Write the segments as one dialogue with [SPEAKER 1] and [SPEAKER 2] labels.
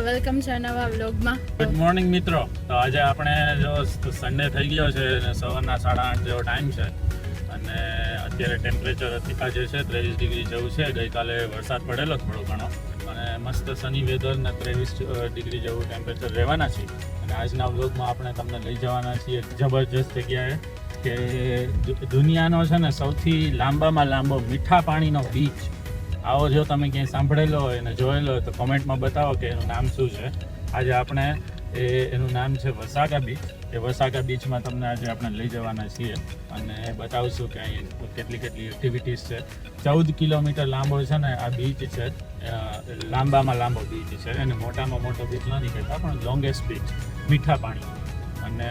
[SPEAKER 1] Welcome છે નવા વ્લોગમાં
[SPEAKER 2] ગુડ મોર્નિંગ મિત્રો. તો આજે આપણે જો સન્ડે થઈ ગયો છે અને સવારના સાડા આઠ જેવો ટાઈમ છે. અને અત્યારે ટેમ્પરેચર આજે છે ત્રેવીસ ડિગ્રી જેવું છે. ગઈકાલે વરસાદ પડેલો થોડો ઘણો. અને મસ્ત સની વેધર ને ત્રેવીસ ડિગ્રી જેવું ટેમ્પરેચર રહેવાના છે. અને આજના વ્લોગમાં આપણે તમને લઈ જવાના છીએ જબરજસ્ત જગ્યાએ કે દુનિયાનો છે ને સૌથી લાંબામાં લાંબો મીઠા પાણીનો બીચ આવો જો તમે ક્યાંય સાંભળેલો હોય અને જોયેલો હોય તો કોમેન્ટમાં બતાવો કે એનું નામ શું છે. આજે આપણે એ, એનું નામ છે વસાકા બીચ. એ વસાકા બીચમાં તમને આજે આપણે લઈ જવાના છીએ અને બતાવશું કે અહીં કેટલી કેટલી એક્ટિવિટીઝ છે. ચૌદ કિલોમીટર લાંબો છે ને આ બીચ છે. લાંબામાં લાંબો બીચ છે અને મોટામાં મોટો બીચ નથી કહેતા, પણ લોંગેસ્ટ બીચ મીઠા પાણી અને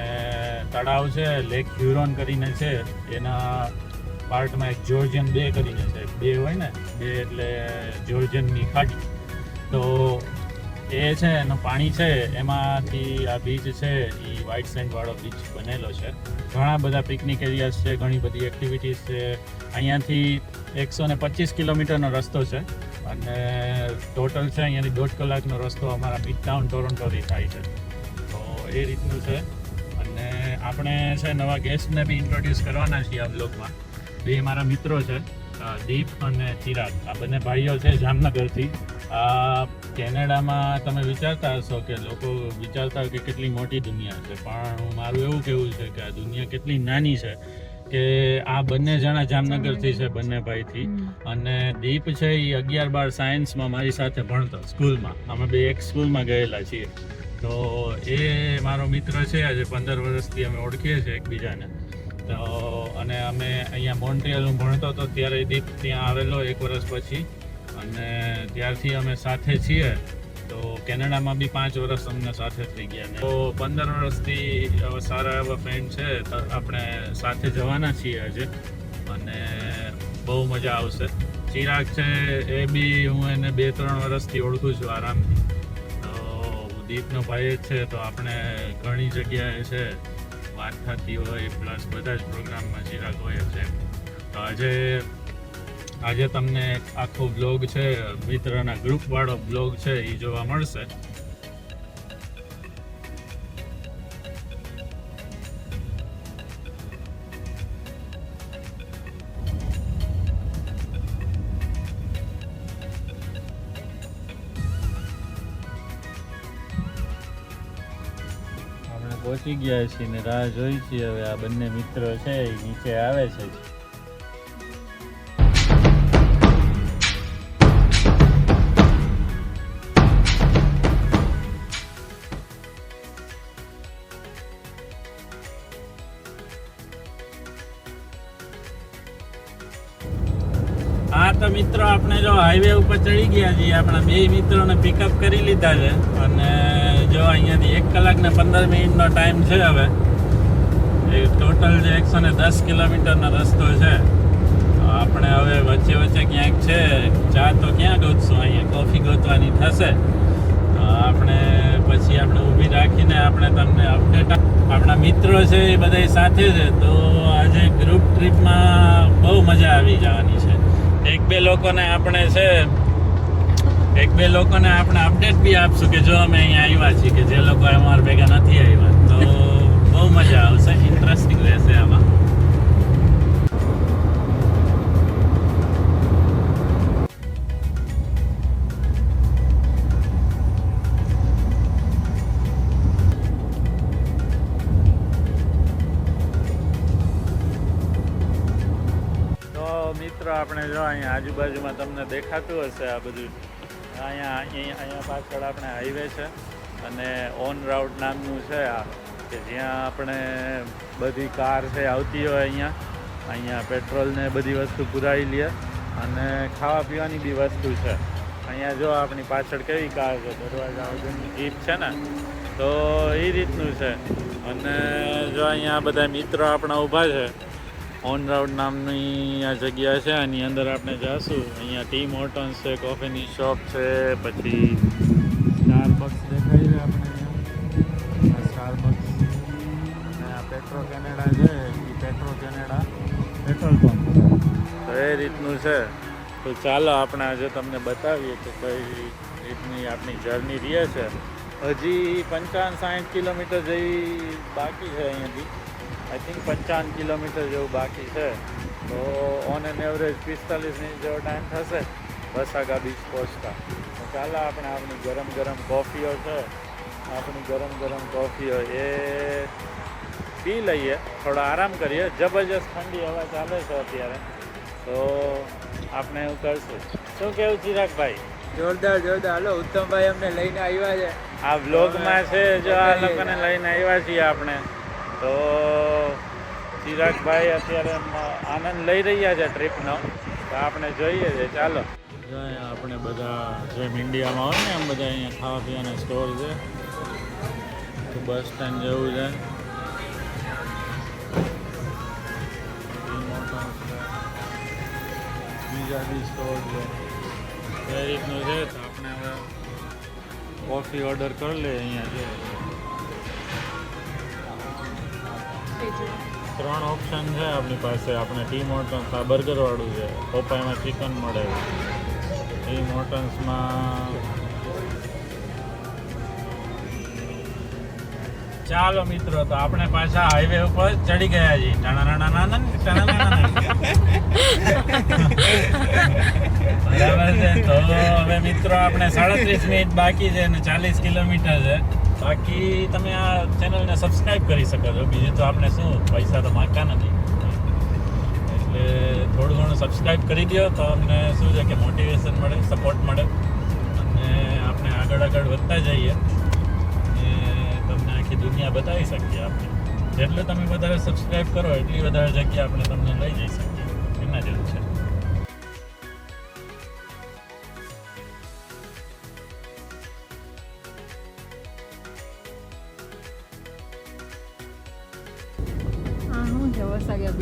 [SPEAKER 2] તળાવ છે લેક હ્યુરોન કરીને છે. એના પાર્ટમાં એક જોર્જિયન બે કરીને છે. બે હોય ને, બે એટલે જોર્જિયનની ખાડી. તો એ છે, એનું પાણી છે, એમાંથી આ બીચ છે, એ વ્હાઇટ સેન્ડવાળો બીચ બનેલો છે. ઘણા બધા પિકનિક એરિયાઝ છે, ઘણી બધી એક્ટિવિટીઝ છે. અહીંયાથી એકસો ને પચીસ કિલોમીટરનો રસ્તો છે. અને ટોટલ છે, અહીંયાથી દોઢ કલાકનો રસ્તો અમારા મિડ ટાઉન ટોરોન્ટોથી થાય છે. તો એ રીતનું છે. અને આપણે છે, નવા ગેસ્ટને બી ઇન્ટ્રોડ્યુસ કરવાના છીએ આ બ્લોગમાં બે મારા મિત્રો છે દીપ અને ચિરાગ આ બંને ભાઈઓ છે જામનગરથી. આ કેનેડામાં તમે વિચારતા હશો કે લોકો વિચારતા હોય કે કેટલી મોટી દુનિયા છે પણ મારું એવું કહેવું છે કે આ દુનિયા કેટલી નાની છે કે આ બંને જણા જામનગરથી છે બંને ભાઈથી. અને દીપ છે એ અગિયાર બાર સાયન્સમાં મારી સાથે ભણતો સ્કૂલમાં. અમે બે એક સ્કૂલમાં ગયેલા છીએ. તો એ મારો મિત્ર છે આજે પંદર વર્ષથી અમે ઓળખીએ છીએ એકબીજાને. તો અને અમે અહીંયા મોન્ટ્રિયલ હું ભણતો હતો, ત્યારે દીપ ત્યાં આવેલો એક વર્ષ પછી. અને ત્યારથી અમે સાથે છીએ. તો કેનેડામાં બી પાંચ વર્ષ અમને સાથે થઈ ગયા તો પંદર વર્ષથી સારા એવા ફ્રેન્ડ છે આપણે સાથે જવાના છીએ આજે. અને બહુ મજા આવશે. ચિરાગ છે, એ બી હું એને બે ત્રણ વર્ષથી ઓળખું છું આરામથી. તો દીપનો ભાઈ જ છે, તો આપણે ઘણી જગ્યાએ છે વાત થતી હોય પ્લસ બધા જ પ્રોગ્રામમાં ચિરાગ હોય છે. તો આજે આજે તમને આખો બ્લોગ છે, મિત્રના ગ્રુપવાળો બ્લોગ છે એ જોવા મળશે. પહોંચી ગયા છીએ ને રાહ જોઈ છીએ હવે આ બંને મિત્રો છે એ નીચે આવે છે. હા, તો મિત્રો, આપણે જો હાઈવે ઉપર ચડી ગયા છીએ, આપણા બે મિત્રોને પિકઅપ કરી લીધા છે અને જો અહીંયાથી એક કલાક ને પંદર મિનિટનો ટાઈમ છે હવે. એ ટોટલ જે એકસો ને દસ કિલોમીટરનો રસ્તો છે. આપણે હવે વચ્ચે વચ્ચે ક્યાંક છે, ચા તો ક્યાં ગોતશું? અહીંયા કોફી ગોતવાની થશે. આપણે પછી આપણે ઊભી રાખીને આપણે તમને અપડેટ આપણા મિત્રો છે એ બધા સાથે છે, તો આજે ગ્રુપ ટ્રીપમાં બહુ મજા આવી જવાની છે. એક બે લોકોને આપણે છે એક બે લોકોને આપણે અપડેટ બી આપશું કે જો અમે અહીંયા આવ્યા છીએ કે જે લોકો અમારા ભેગા નથી આવ્યા, તો બહુ મજા આવશે ઇન્ટરેસ્ટિંગ રહેશે આમાં. મિત્રો, આપણે જો અહીંયા આજુબાજુમાં તમને દેખાતું હશે આ બધું. અહીંયા અહીંયા અહીંયા પાછળ આપણે હાઈવે છે અને ઓન રાઉટ નામનું છે આ, કે જ્યાં આપણે બધી કાર છે આવતી હોય અહીંયા અહીંયા પેટ્રોલ ને બધી વસ્તુ પુરાવી લઈએ અને ખાવા પીવાની બી વસ્તુ છે. અહીંયા જો આપણી પાછળ કેવી કાર છે, દરવાજા વગરની જીપ છે ને, તો એ રીતનું છે. અને જો અહીંયા બધા મિત્રો આપણા ઊભા છે ઓન રાઉડ નામની આ જગ્યા છે આની અંદર આપણે જાશું. અહીંયા ટી મોર્ટન્સ છે કોફીની શોપ છે પછી સ્ટારબક્સ દેખાય છે આપણે સ્ટારબક્સ અને આ પેટ્રો કેનેડા છે એ પેટ્રો કેનેડા પેટ્રોલ પંપ તો એ રીતનું છે. તો ચાલો આપણે આજે તમને બતાવીએ કે કઈ રીતની આપણી જર્ની રહે છે. હજી પંચાવન સાઠ કિલોમીટર જેવી બાકી છે અહીંયાથી. આઈ થિંક પંચાવન કિલોમીટર જેવું બાકી છે. તો ઓન એન એવરેજ પિસ્તાલીસ મિનિટ જેવો ટાઈમ થશે. વસાગા બીચ પહોંચતા તો ચાલો આપણે આપણી ગરમ ગરમ કોફીઓ છે. આપણી ગરમ ગરમ કોફીઓ એ પી લઈએ. થોડો આરામ કરીએ. જબરજસ્ત ઠંડી હવા ચાલે છે અત્યારે. તો આપણે એવું કરશું. શું કેવું ચિરાગભાઈ?
[SPEAKER 3] જોરદાર જોરદાર. હાલો ઉત્તમભાઈ અમને લઈને આવ્યા છે.
[SPEAKER 2] આ વ્લોગમાં છે જો આ લોકોને લઈને આવ્યા છીએ આપણે. તો ચિરાગભાઈ અત્યારે આનંદ લઈ રહ્યા છે ટ્રીપનો. તો આપણે જોઈએ છે, ચાલો. આપણે બધા જેમ ઇન્ડિયામાં હોય ને, એમ બધા અહીંયા ખાવા પીવાના સ્ટોર છે. તો બસ સ્ટેન્ડ જેવું છે. બીજા બી સ્ટોર છે. એ રીતનું છે, તો આપણે હવે કોફી ઓર્ડર કરી લઈએ અહીંયા ત્રણ ઓપ્શન છે આપણી પાસે. આપણે ટી મોર્ટન્સ આ બર્ગરવાળું છે. પોપાયમાં ચિકન મળે. ટી મોર્ટન્સમાં ચાલો મિત્રો, તો આપણે પાછા હાઈવે ઉપર ચડી ગયા છીએ. બરાબર છે તો હવે મિત્રો આપણે સાડત્રીસ મિનિટ બાકી છે અને ચાલીસ કિલોમીટર છે બાકી તમે આ ચેનલને સબસ્ક્રાઇબ કરી શકો છો. બીજું તો આપણે શું, પૈસા તો માંગતા નથી. એટલે થોડું ઘણું સબસ્ક્રાઇબ કરી દો તો અમને શું છે કે મોટિવેશન મળે સપોર્ટ મળે. અને આપણે આગળ આગળ વધતા જઈએ. તમને આખી દુનિયા બતાવી શકીએ આપણે. જેટલું તમે વધારે સબસ્ક્રાઇબ કરો, એટલી વધારે જગ્યા આપણે તમને લઈ જઈ શકીએ. એના જેવું છે.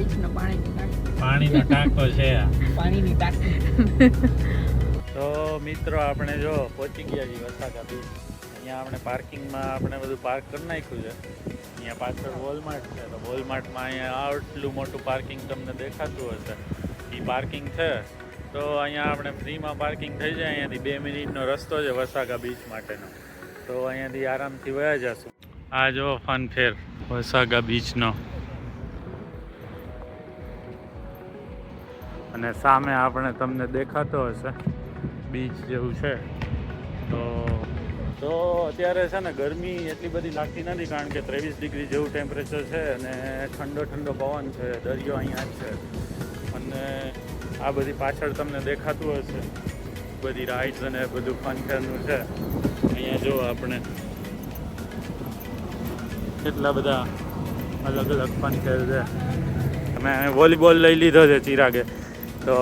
[SPEAKER 1] બીચનો પાણીની ટાંકી.
[SPEAKER 2] પાણીનો ટાંકો છે આ.
[SPEAKER 3] પાણીની ટાંકી.
[SPEAKER 2] તો મિત્રો આપણે જો પહોંચી ગયા છીએ વસાકા બીચ. અહીંયા આપણે પાર્કિંગમાં આપણે બધું પાર્ક કરી નાખ્યું છે. અહીંયા પાછળ વોલમાર્ટ છે. તો વોલમાર્ટમાં અહીંયા આટલું મોટું પાર્કિંગ તમને દેખાતું હશે. એ પાર્કિંગ છે. તો અહીંયા આપણે ફ્રીમાં પાર્કિંગ થઈ જાય અહીંયાથી બે મિનિટનો રસ્તો છે વસાકા બીચ માટેનો. તો અહીંયાથી આરામથી વયા જશું. આ જો ફન ફેર વસાગા બીચનો અને સામે આપણે તમને દેખાતો હશે બીચ જેવું છે. તો તો અત્યારે છે ને ગરમી એટલી બધી લાગતી નથી કારણ કે ત્રેવીસ ડિગ્રી જેવું ટેમ્પરેચર છે અને ઠંડો ઠંડો પવન છે, દરિયો અહીંયા જ છે. અને આ બધી પાછળ તમને દેખાતું હશે. બધી રાઇડ્સ અને બધું ફનફેરનું છે. અહીંયા જો આપણે કેટલા બધા અલગ અલગ ફનફેર છે. મેં વોલીબોલ લઈ લીધો છે ચિરાગે. તો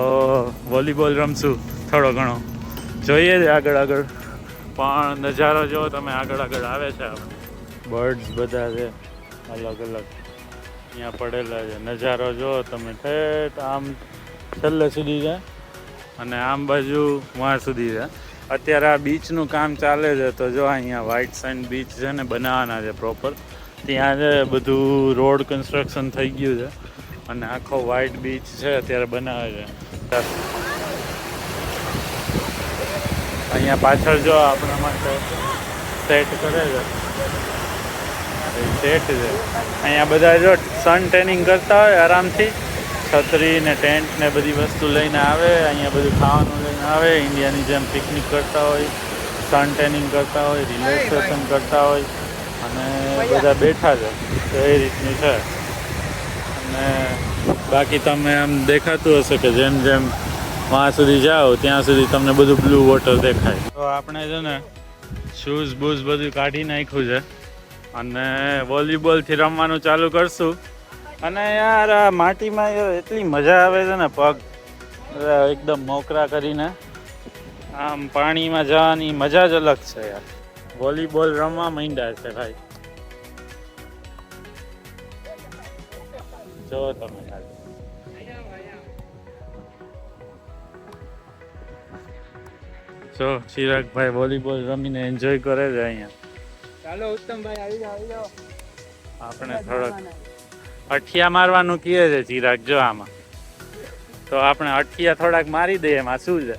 [SPEAKER 2] વોલીબોલ રમશું થોડો ઘણો. જોઈએ છે આગળ આગળ. પણ નજારો જો તમે આગળ આગળ આવે છે બર્ડ્સ બધા છે અલગ અલગ. અહીંયા પડેલા છે. નજારો જો તમે ઠેઠ આમ છેલ્લે સુધી છે. અને આમ બાજુ વાં સુધી છે. અત્યારે આ બીચનું કામ ચાલે છે તો જો અહીંયા વ્હાઇટ સેન્ડ બીચ છે ને બનાવવાના છે પ્રોપર ત્યાં છે બધું રોડ કન્સ્ટ્રક્શન થઈ ગયું છે. અને આખો વ્હાઇટ બીચ છે અત્યારે બનાવે છે. અહીંયા પાછળ જો આપણા માટે સેટ કરે છે. સેટ છે. અહીંયા બધા જો સન ટેનિંગ કરતા હોય આરામથી. છત્રી ને ટેન્ટ ને બધી વસ્તુ લઈને આવે, અહીંયા બધું ખાવાનું લઈને આવે, ઇન્ડિયાની જેમ પિકનિક કરતા હોય સન ટેનિંગ કરતા હોય રિલેક્સેશન કરતા હોય, અને બધા બેઠા છે. તો એ રીતનું છે. અને બાકી તમે આમ દેખાતું હશે કે જેમ જેમ વાં સુધી જાઓ, ત્યાં સુધી તમને બધું બ્લુ વોટર દેખાય. તો આપણે છે ને શૂઝ બૂઝ બધું કાઢી નાખ્યું છે અને વોલીબોલથી રમવાનું ચાલુ કરશું. અને યાર, આ માટીમાં એટલી મજા આવે છે ને પગ. એકદમ મોકરા કરીને. આમ પાણીમાં જવાની મજા જ અલગ છે યાર. વોલીબોલ રમવા માંડ્યા છે ભાઈ. જો તમે ખાલી. જો ચિરાગભાઈ વોલીબોલ રમીને એન્જોય કરે છે અહીંયા.
[SPEAKER 3] ચાલો ઉત્તમભાઈ આવી જાઓ આવી જાઓ.
[SPEAKER 2] આપણે થોડોક અઠિયા મારવાનું કહે છે ચિરાગ જો આમાં. તો આપણે અઠિયા થોડાક મારી દઈએ એમાં શું છે?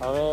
[SPEAKER 2] હવે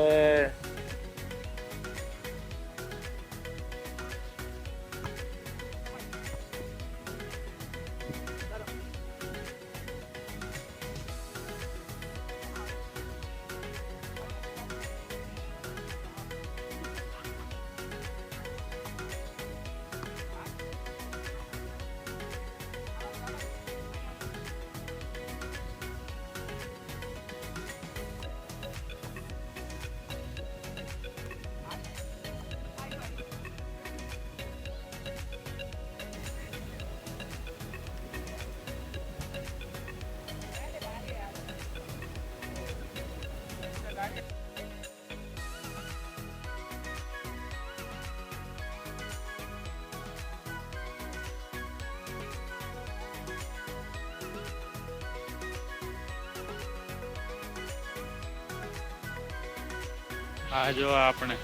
[SPEAKER 2] આ જો આપણે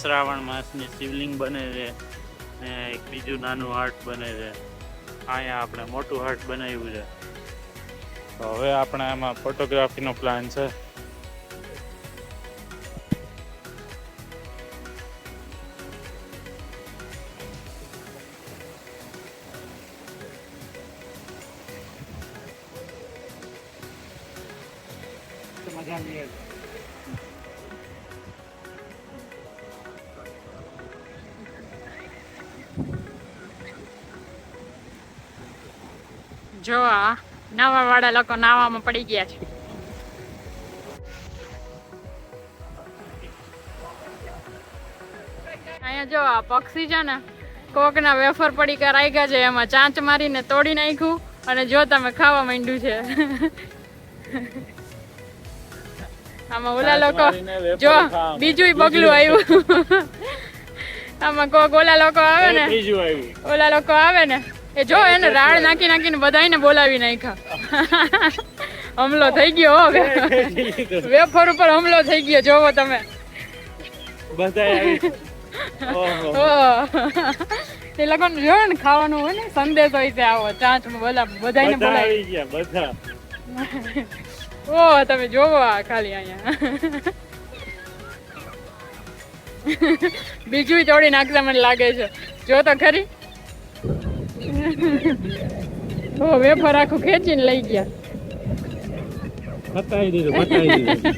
[SPEAKER 2] શ્રાવણ માસની શિવલિંગ બને છે ને એક બીજું નાનું હાર્ટ બને છે. અહીંયા આપણે મોટું હાર્ટ બનાવ્યું છે. તો હવે આપણે આમાં ફોટોગ્રાફીનો પ્લાન છે.
[SPEAKER 1] નાવા લોકો નાવામાં પડી ગયા છે. અહીંયા જો આ પક્ષી છે ને કોકના વેફર પડીકા રાખ્યા છે એમાં ચાંચ મારીને તોડી નાખ્યું અને જો તમે ખાવા માંડ્યું છે. આમાં ઓલા લોકો જો બીજું બગલું આવ્યું. આમાં કોક ઓલા લોકો આવે ને ઓલા લોકો આવે ને એ જો એને રાડ નાખી નાખીને બધાને બોલાવી નાખ્યા. હમલો થઈ ગયો હો વેફર ઉપર હમલો થઈ ગયો જોવો તમે. એ લોકોને જોયો ને ખાવાનું હોય ને સંદેશ હોય છે આવો ચાંચ બોલા
[SPEAKER 2] બધાને
[SPEAKER 1] બોલાવી
[SPEAKER 2] ગયા બધા.
[SPEAKER 1] ઓ તમે જોવો આ ખાલી અહીંયા. બીજું તોડી નાખતા મને લાગે છે. જો તો ખરી. ઓ વેફર આખું ખેંચીને લઈ ગયા.
[SPEAKER 2] બતાવી દીધું બતાવી દીધું.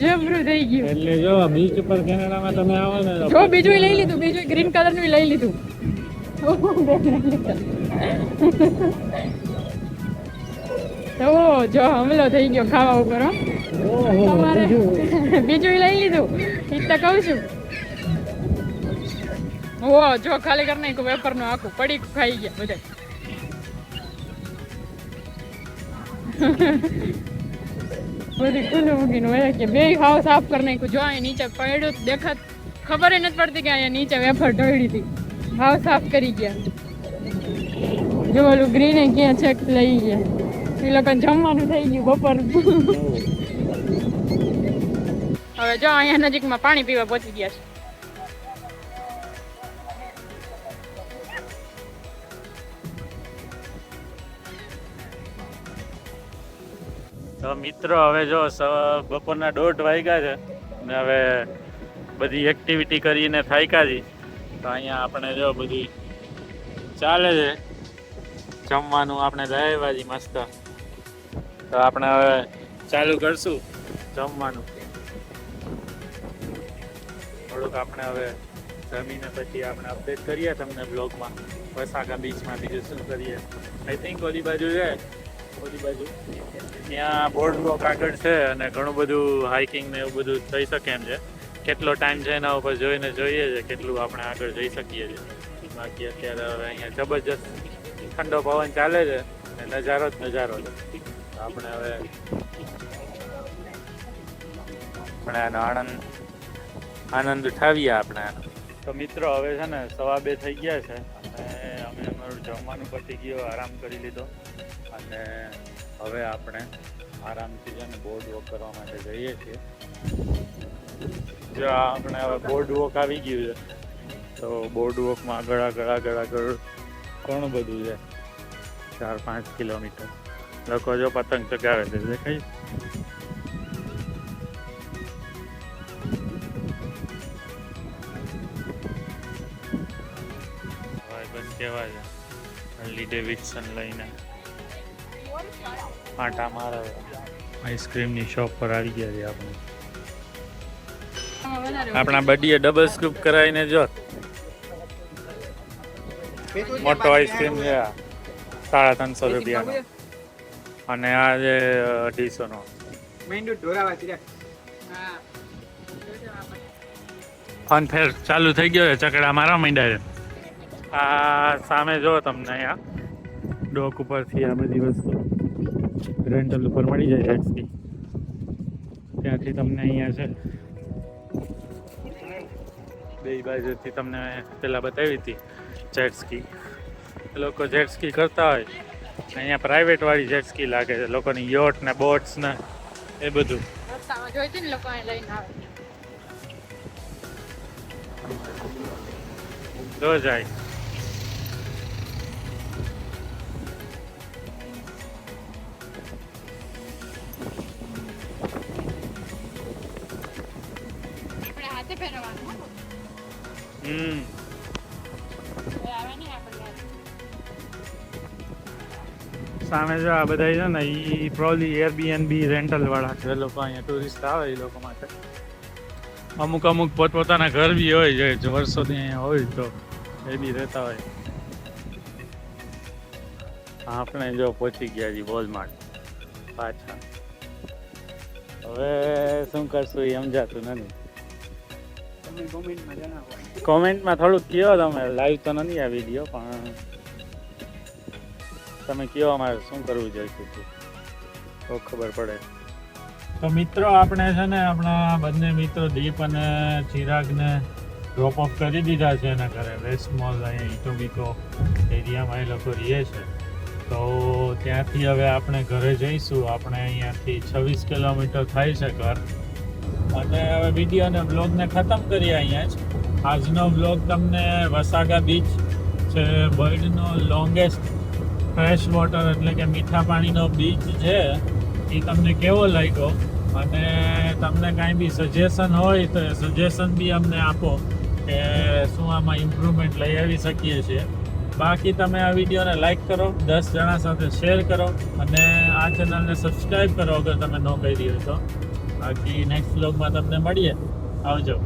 [SPEAKER 1] જબરું થઈ ગયું.
[SPEAKER 2] એટલે જો બીચ ઉપર કેનેડામાં તમે આવો ને
[SPEAKER 1] જો બીજું લઈ લીધું બીજું ગ્રીન કલરનું લઈ લીધું. તો જો હમલો થઈ ગયો ખાવા ઉપર હો. તમારે.
[SPEAKER 2] બીજું
[SPEAKER 1] લઈ લીધું. એ તો કહું છું. ઓ જો ખાલી કરી નાખ્યું વેપરનું આખું પડી ખાઈ ગયા બધા. બધી ખુલ્લું મૂકીને વયા કે બે હાવ સાફ કરી નાખ્યું. જો અહીંયા નીચે પડ્યું દેખાત. ખબર નથી પડતી કે અહીંયા નીચે વેફર ઢળી હતી. હાવ સાફ કરી ગયા. જો ઓલું ગ્રીન ક્યાં છેક લઈ ગયા. એ લોકોને જમવાનું થઈ ગયું બપોર. હવે જો અહીંયા નજીકમાં પાણી પીવા પહોંચી ગયા છે.
[SPEAKER 2] તો મિત્રો, હવે જો બપોરના દોઢ વાગ્યા છે ને હવે બધી એક્ટિવિટી કરીને થાક્યા છે તો અહીંયા આપણે જો બધી ચાલે છે. જમવાનું આપણે દહેવાજી મસ્ત. તો આપણે હવે ચાલુ કરશું જમવાનું. થોડુંક આપણે હવે જમીને પછી આપણે અપડેટ કરીએ તમને બ્લોગમાં વસાકા બીચમાં બીજું શું કરીએ. આઈ થિંક ઓલી બાજુ છે. ત્યાં બોર્ડ વોક આગળ છે અને ઘણું બધું હાઇકિંગ ને એવું બધું થઈ શકે એમ છે. કેટલો ટાઈમ છે એના ઉપર જોઈને જોઈએ છે, કેટલું આપણે આગળ જઈ શકીએ છીએ. બાકી અત્યારે હવે અહીંયા જબરજસ્ત ઠંડો પવન ચાલે છે અને નજારો જ નજારો છે. આપણે હવે આપણે આનો આનંદ આનંદ ઉઠાવીએ આપણે તો મિત્રો હવે છે ને સવા બે થઈ ગયા છે અને અમે અમારું જમવાનું પતી ગયો, આરામ કરી લીધો. અને હવે આપણે આરામથી છે બોર્ડ વોક કરવા માટે જઈએ છીએ. જો આપણે હવે બોર્ડ વોક આવી ગયું છે, તો બોર્ડ વોકમાં આગળ આગળ આગળ આગળ ઘણું બધું છે? ચાર પાંચ કિલોમીટર. લોકો જો પતંગ ચગાવે છે, દેખાય ભાઈ બસ કેવા છે? હલ્લી ડેવિડસન લઈને. આટા મારે. આઈસ્ક્રીમની શોપ પર આવી ગયા છે આપણે. આપણા બડીએ ડબલ સ્કૂપ કરાવીને જો. મોટો આઈસ્ક્રીમ છે સાડા ત્રણસો રૂપિયાનો. અને આ જે અઢીસોનો.
[SPEAKER 3] મેંડુ ઢોરાવા છે
[SPEAKER 1] હા.
[SPEAKER 2] ફન ફેર ચાલુ થઈ ગયો છે ચકડા મારા માંડ્યા છે. આ સામે જો તમને અહીંયા. ડોક ઉપરથી આ બધી વસ્તુ. રેન્ટલ ઉપર મળી જાય ટેક્સી ત્યાંથી તમને અહીંયા છે. બે બાજુથી તમને પેલા બતાવી હતી જેટસ્કી લોકો જેટ્સકી કરતા હોય. અહીંયા પ્રાઇવેટ વાળી જેટ્સકી લાગે છે. લોકોની યોટ ને બોટ્સ ને એ બધું. જો જાય. હમ. સામે જો આ બધા છે ને એ પ્રોબ્લી એરબીએનબી રેન્ટલ વાળા છે. લોકો અહીંયા ટુરિસ્ટ આવે એ લોકો માટે. અમુક અમુક પોતપોતાના ઘર બી હોય, જે વર્ષોથી અહીંયા હોય તો એ બી રહેતા હોય. આપણે જો પહોંચી ગયા છીએ વોલમાર્ટ પાછા. હવે શું કરશું એ સમજાતું નથી.
[SPEAKER 3] કોમેન્ટમાં
[SPEAKER 2] થોડુંક કયો તમે? લાઈવ તો નથી આ વીડિયો પણ તમે કયો અમારે શું કરવું જોઈએ તો ખબર પડે. તો મિત્રો, આપણે છે ને આપણા બંને મિત્રો દીપ અને ચિરાગને ડ્રોપ ઓફ કરી દીધા છે એના ઘરે. વેસ્ટ મોલ અહીંયા ઇટોબિકો એરિયામાં એ લોકો રહે છે. તો ત્યાંથી હવે આપણે ઘરે જઈશું. આપણે અહીંયાથી છવ્વીસ કિલોમીટર થાય છે ઘર. અને હવે વીડિયો અને બ્લોગને ખતમ કરીએ અહીંયા જ. આજનો બ્લોગ તમને વસાગા બીચ છે વર્લ્ડનો લોંગેસ્ટ ફ્રેશ વોટર એટલે કે મીઠા પાણીનો બીચ છે, એ તમને કેવો લાગ્યો? અને તમને કાંઈ બી સજેશન હોય તો સજેશન બી અમને આપો કે શું આમાં ઇમ્પ્રુવમેન્ટ લઈ આવી શકીએ છીએ. બાકી તમે આ વિડીયોને લાઇક કરો, દસ જણા સાથે શેર કરો અને આ ચેનલને સબસ્ક્રાઈબ કરો અગર તમે ન કરી રહ્યો તો. બાકી નેક્સ્ટ બ્લોગમાં તમને મળીએ. આવજો.